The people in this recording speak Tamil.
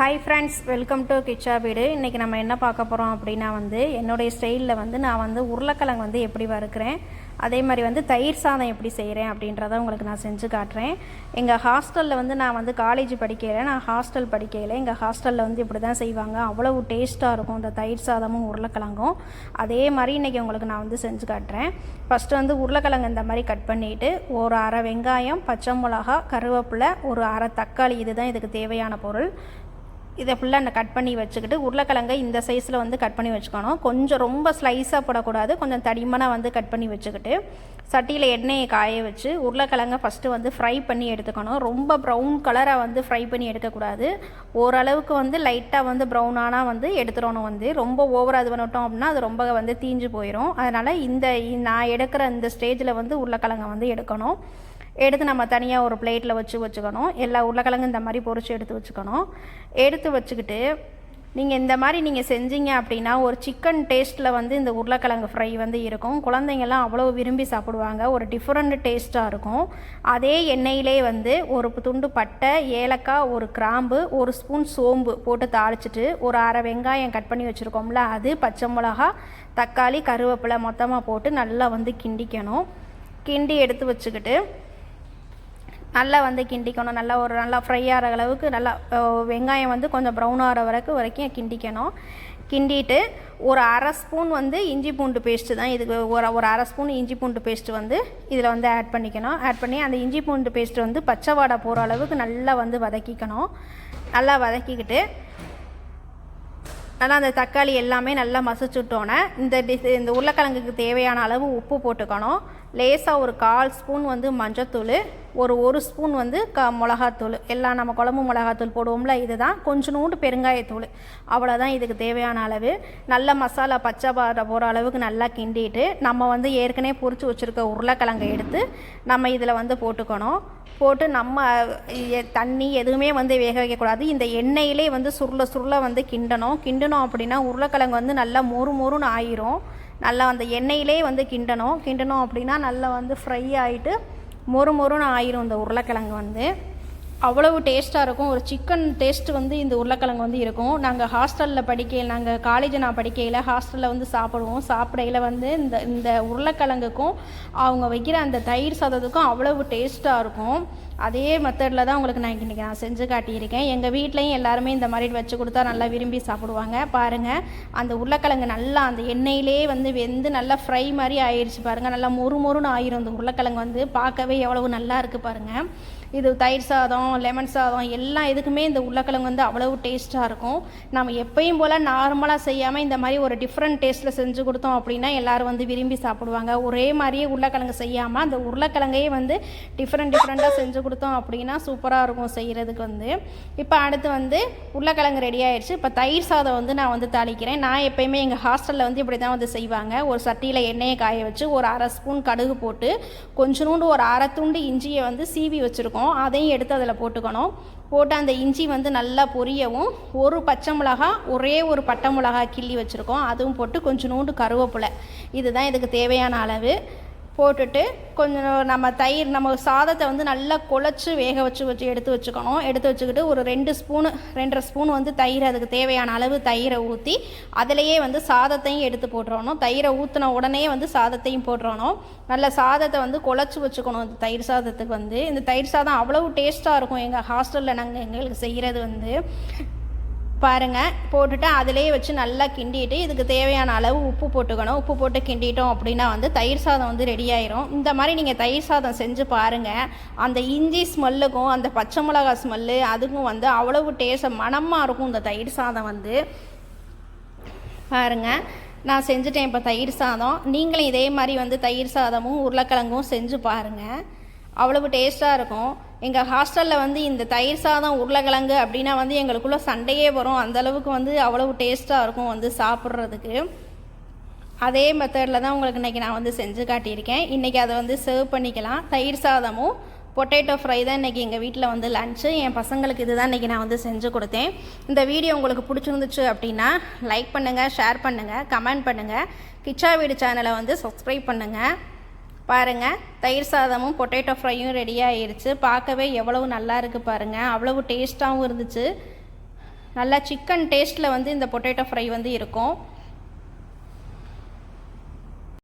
Hi friends welcome to Kichcha வீடு இன்றைக்கி நம்ம என்ன பார்க்க போகிறோம் அப்படின்னா வந்து என்னுடைய ஸ்டைலில் வந்து நான் வந்து உருளைக்கிழங்கு வந்து எப்படி வறுக்கிறேன் அதே மாதிரி வந்து தயிர் சாதம் எப்படி செய்கிறேன் அப்படின்றத உங்களுக்கு நான் செஞ்சு காட்டுறேன். எங்கள் ஹாஸ்டலில் வந்து நான் வந்து காலேஜ் படிக்கையில் நான் ஹாஸ்டல் படிக்கையில் எங்கள் ஹாஸ்டலில் வந்து இப்படி தான் செய்வாங்க. அவ்வளவு டேஸ்ட்டாக இருக்கும் இந்த தயிர் சாதமும் உருளைக்கிழங்கும். அதே மாதிரி இன்றைக்கி உங்களுக்கு நான் வந்து செஞ்சு காட்டுறேன். ஃபஸ்ட்டு வந்து உருளைக்கிழங்கு இந்த மாதிரி கட் பண்ணிவிட்டு ஒரு அரை வெங்காயம் பச்சை மிளகா கருவேப்பிலை ஒரு அரை தக்காளி இதுதான் இதுக்கு தேவையான பொருள். இதை ஃபுல்லாக நான் கட் பண்ணி வச்சுக்கிட்டு உருளைக்கிழங்கை இந்த சைஸில் வந்து கட் பண்ணி வச்சுக்கணும். கொஞ்சம் ரொம்ப ஸ்லைஸாக போடக்கூடாது. கொஞ்சம் தடிமனாக வந்து கட் பண்ணி வச்சுக்கிட்டு சட்டியில் எண்ணெயை காய வச்சு உருளைக்கிழங்கை ஃபஸ்ட்டு வந்து ஃப்ரை பண்ணி எடுத்துக்கணும். ரொம்ப ப்ரௌன் கலராக வந்து ஃப்ரை பண்ணி எடுக்கக்கூடாது. ஓரளவுக்கு வந்து லைட்டாக வந்து ப்ரௌனானால் வந்து எடுத்துடணும் வந்து. ரொம்ப ஓவராக இது பண்ணிட்டோம் அப்படின்னா அது ரொம்ப வந்து தீஞ்சு போயிடும் அதனால் இந்த நான் எடுக்கிற இந்த ஸ்டேஜில் வந்து உருளைக்கிழங்கை வந்து எடுக்கணும். எடுத்து நம்ம தனியாக ஒரு பிளேட்டில் வச்சு வச்சுக்கணும். எல்லா உருளைக்கிழங்கு இந்த மாதிரி பொறிச்சு எடுத்து வச்சுக்கணும். எடுத்து வச்சுக்கிட்டு நீங்கள் இந்த மாதிரி நீங்கள் செஞ்சீங்க அப்படின்னா ஒரு சிக்கன் டேஸ்ட்டில் வந்து இந்த உருளைக்கிழங்கு ஃப்ரை வந்து இருக்கும். குழந்தைங்கள்லாம் அவ்வளோ விரும்பி சாப்பிடுவாங்க. ஒரு டிஃப்ரெண்ட் டேஸ்ட்டாக இருக்கும். அதே எண்ணெயிலே வந்து ஒரு துண்டு பட்டை ஏலக்காய் ஒரு கிராம்பு ஒரு ஸ்பூன் சோம்பு போட்டு தாளிச்சிட்டு ஒரு அரை வெங்காயம் கட் பண்ணி வச்சுருக்கோம்ல அது பச்சை மிளகா தக்காளி கருவேப்பிலை மொத்தமாக போட்டு நல்லா வந்து கிண்டிக்கணும். கிண்டி எடுத்து வச்சுக்கிட்டு நல்லா வந்து கிண்டிக்கணும். நல்லா ஒரு நல்லா ஃப்ரை ஆகிற அளவுக்கு நல்லா வெங்காயம் வந்து கொஞ்சம் ப்ரௌன் ஆகிற வரைக்கும் வரைக்கும் கிண்டிக்கணும். கிண்டிட்டு ஒரு அரை ஸ்பூன் வந்து இஞ்சி பூண்டு பேஸ்ட்டு தான். இதுக்கு ஒரு ஒரு அரை ஸ்பூன் இஞ்சி பூண்டு பேஸ்ட்டு வந்து இதில் வந்து ஆட் பண்ணிக்கணும். ஆட் பண்ணி அந்த இஞ்சி பூண்டு பேஸ்ட்டு வந்து பச்சை வாடை போகிற அளவுக்கு நல்லா வந்து வதக்கிக்கணும். நல்லா வதக்கிக்கிட்டு நல்லா அந்த தக்காளி எல்லாமே நல்லா மசிச்சுட்டோன்னே இந்த டிஸ் இந்த உருளைக்கிழங்குக்கு தேவையான அளவு உப்பு போட்டுக்கணும். லேசாக ஒரு கால் ஸ்பூன் வந்து மஞ்சத்தூள் ஒரு ஒரு ஸ்பூன் வந்து க மிளகாத்தூள். எல்லாம் நம்ம குழம்பு மிளகாத்தூள் போடுவோம்ல இதுதான். கொஞ்சோண்டு பெருங்காயத்தூள். அவ்வளோதான் இதுக்கு தேவையான அளவு. நல்ல மசாலா பச்சை பாறை போகிற அளவுக்கு நல்லா கிண்டிட்டு நம்ம வந்து ஏற்கனவே பொறிச்சு வச்சுருக்க உருளைக்கிழங்கை எடுத்து நம்ம இதில் வந்து போட்டுக்கணும். போட்டு நம்ம தண்ணி எதுவுமே வந்து வேக வைக்கக்கூடாது. இந்த எண்ணெயிலே வந்து சுருள சுருள வந்து கிண்டணும். கிண்டணும் அப்படின்னா உருளைக்கிழங்கு வந்து நல்லா மொறு மொறுன்னு ஆயிரும். நல்லா அந்த எண்ணெயிலே வந்து கிண்டணும். கிண்டணும் அப்படின்னா நல்லா வந்து ஃப்ரை ஆகிட்டு மொறு மொறுன்னு ஆயிரும் இந்த உருளைக்கிழங்கு வந்து. அவ்வளவு டேஸ்ட்டாக இருக்கும். ஒரு சிக்கன் டேஸ்ட் வந்து இந்த உருளைக்கிழங்கு வந்து இருக்கும். நாங்கள் ஹாஸ்டலில் படிக்கையில் நாங்கள் காலேஜ் நான் படிக்கையில் ஹாஸ்டலில் வந்து சாப்பிடுவோம். சாப்பிடையில் வந்து இந்த இந்த உருளைக்கிழங்குக்கும் அவங்க வைக்கிற அந்த தயிர் சாதத்துக்கும் அவ்வளவு டேஸ்ட்டாக இருக்கும். அதே மெத்தடில் தான் உங்களுக்கு நான் இன்றைக்கி நான் செஞ்சு காட்டியிருக்கேன். எங்கள் வீட்லேயும் எல்லாருமே இந்த மாதிரி வச்சு கொடுத்தா நல்லா விரும்பி சாப்பிடுவாங்க. பாருங்கள் அந்த உருளைக்கிழங்கு நல்லா அந்த எண்ணெயிலே வந்து வெந்து நல்லா ஃப்ரை மாதிரி ஆயிடுச்சு பாருங்கள் நல்லா மொறு மொறுன்னு ஆயிரும் அந்த உருளைக்கிழங்கு வந்து. பார்க்கவே எவ்வளவு நல்லா இருக்குது பாருங்கள் இது தயிர் சாதம் லெமன் சாதம் எல்லா இதுக்குமே இந்த உருளைக்கிழங்கு வந்து அவ்வளவு டேஸ்ட்டாக இருக்கும். நம்ம எப்பயும் போல் நார்மலாக செய்யாமல் இந்த மாதிரி ஒரு டிஃப்ரெண்ட் டேஸ்ட்டில் செஞ்சு கொடுத்தோம் அப்படின்னா எல்லாரும் வந்து விரும்பி சாப்பிடுவாங்க. ஒரே மாதிரியே உருளைக்கிழங்கு செய்யாமல் அந்த உருளைக்கிழங்கையே வந்து டிஃப்ரெண்ட் டிஃப்ரெண்ட்டாக செஞ்சு கொடுத்தோம் அப்படின்னா சூப்பராக இருக்கும் செய்கிறதுக்கு வந்து. இப்போ அடுத்து வந்து உருளைக்கிழங்கு ரெடி ஆயிடுச்சு. இப்போ தயிர் சாதம் வந்து நான் வந்து தாளிக்கிறேன். நான் எப்பயுமே எங்கள் ஹாஸ்டலில் வந்து இப்படி தான் வந்து செய்வாங்க. ஒரு சட்டியில் எண்ணெயை காய வச்சு ஒரு அரை ஸ்பூன் கடுகு போட்டு கொஞ்சோண்டு ஒரு அரை துண்டு இஞ்சியை வந்து சீவி வச்சுருக்கோம். அதையும் எடுத்து அதில் போட்டுக்கணும். போட்டு அந்த இஞ்சி வந்து நல்லா பொரியவும். ஒரு பச்சை மிளகா ஒரே ஒரு பட்டை மிளகா கிள்ளி வச்சுருக்கோம். அதுவும் போட்டு கொஞ்சோண்டு கருவேப்பிலை. இதுதான் இதுக்கு தேவையான அளவு. போட்டுட்டு கொஞ்சம் நம்ம தயிர் நம்ம சாதத்தை வந்து நல்லா குழச்சி வேக வச்சு வச்சு எடுத்து வச்சுக்கணும். எடுத்து வச்சுக்கிட்டு ஒரு ரெண்டு ஸ்பூனு ரெண்டரை ஸ்பூன் வந்து தயிர் அதுக்கு தேவையான அளவு தயிரை ஊற்றி அதிலையே வந்து சாதத்தையும் எடுத்து போட்டுறணும். தயிரை ஊற்றின உடனே வந்து சாதத்தையும் போட்டுறணும். நல்ல சாதத்தை வந்து குழச்சி வச்சுக்கணும் இந்த தயிர் சாதத்துக்கு வந்து. இந்த தயிர் சாதம் அவ்வளவு டேஸ்ட்டாக இருக்கும் எங்கள் ஹாஸ்டலில் நாங்கள் எங்களுக்கு செய்கிறது வந்து. பாருங்கள் போட்டுட்டு அதிலேயே வச்சு நல்லா கிண்டிட்டு இதுக்கு தேவையான அளவு உப்பு போட்டுக்கணும். உப்பு போட்டு கிண்டிட்டோம் அப்படின்னா வந்து தயிர் சாதம் வந்து ரெடி ஆயிரும். இந்த மாதிரி நீங்கள் தயிர் சாதம் செஞ்சு பாருங்கள் அந்த இஞ்சி ஸ்மெல்லுக்கும் அந்த பச்சை மிளகா ஸ்மெல்லு அதுக்கும் வந்து அவ்வளவு டேஸ்ட் மணமாக இருக்கும் இந்த தயிர் சாதம் வந்து. பாருங்கள் நான் செஞ்சுட்டேன் இப்போ தயிர் சாதம். நீங்களும் இதே மாதிரி வந்து தயிர் சாதமும் உருளைக்கிழங்கும் செஞ்சு பாருங்கள் அவ்வளவு டேஸ்ட்டாக இருக்கும். எங்கள் ஹாஸ்டலில் வந்து இந்த தயிர் சாதம் உருளைக்கிழங்கு அப்படின்னா வந்து எங்களுக்குள்ளே சண்டையே வரும். அந்தளவுக்கு வந்து அவ்வளவு டேஸ்ட்டாக இருக்கும் வந்து சாப்பிட்றதுக்கு. அதே மெத்தடில் தான் உங்களுக்கு இன்றைக்கி நான் வந்து செஞ்சு காட்டியிருக்கேன். இன்றைக்கி அதை வந்து சர்வ் பண்ணிக்கலாம். தயிர் சாதமும் பொட்டேட்டோ ஃப்ரை தான் இன்றைக்கி எங்கள் வீட்டில் வந்து லஞ்சு என் பசங்களுக்கு இதுதான் இன்றைக்கி நான் வந்து செஞ்சு கொடுத்தேன். இந்த வீடியோ உங்களுக்கு பிடிச்சிருந்துச்சு அப்படின்னா லைக் பண்ணுங்கள் ஷேர் பண்ணுங்கள் கமெண்ட் பண்ணுங்கள் கிச்சா வீடு சேனலை வந்து சப்ஸ்கிரைப் பண்ணுங்கள் பாருங்கள் தயிர் சாதமும் பொட்டேட்டோ ஃப்ரையும் ரெடி ஆயிடுச்சு பார்க்கவே எவ்வளவு நல்லா இருக்குது பாருங்கள் அவ்வளவு டேஸ்ட்டாகவும் இருந்துச்சு. நல்லா சிக்கன் டேஸ்ட்டில் வந்து இந்த பொட்டேட்டோ ஃப்ரை வந்து இருக்கும்.